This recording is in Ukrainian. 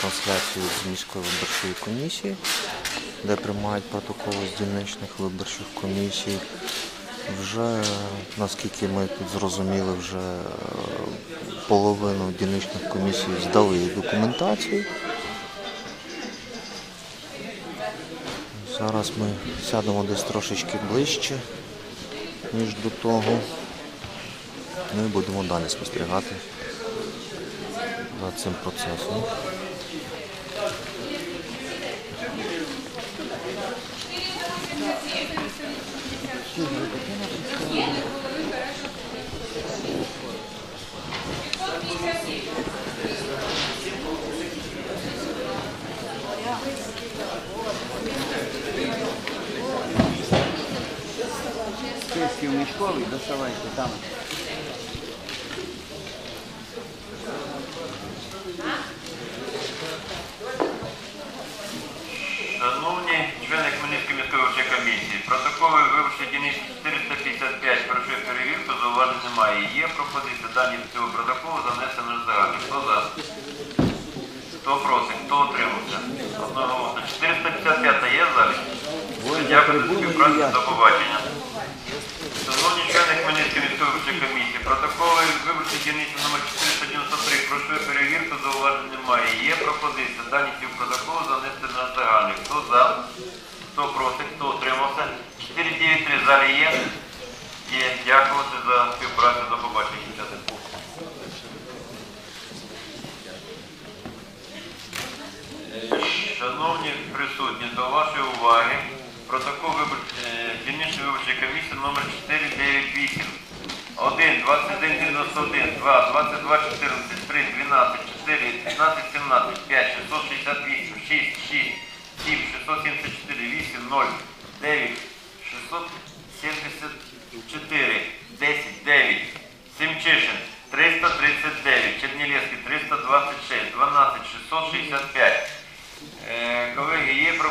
трансляцію з міської виборчої комісії, де приймають протоколи з дільничних виборчих комісій. Вже, наскільки ми тут зрозуміли, вже е, половину дільничних комісій здали документацію. Зараз ми сядемо десь трошечки ближче, ніж до того. Ну і будемо далі спостерігати за цим процесом. Сельский у Мешковой, доставайте там. Зауважень немає. Є пропозиція дані цього протоколу занесено в загальний. Хто за? Хто проти? Хто утримався? Одноголосно. 455 є в залі? Дякую за співпрацю. До побачення. Шановні члени Хмельницької міської виборчої комісії, протоколи виборчої дільниці номер 493 пройшли перевірку, зауважень немає. Є пропозиція дані цього протоколу занести на загальний. Хто за? Хто проти? Хто утримався? 493 в залі? Є. За. До побачення. Шановні присутні, до вашої уваги протокол е, дільничної виборчої комісії номер 498. 1, 21, 91, 2, 22, 14, 3, 12, 4, 15, 17, 5, 668, 6, 6, 7, 674, 8, 0, 9, 674, 326, 12, 665. Е, Колеги, є про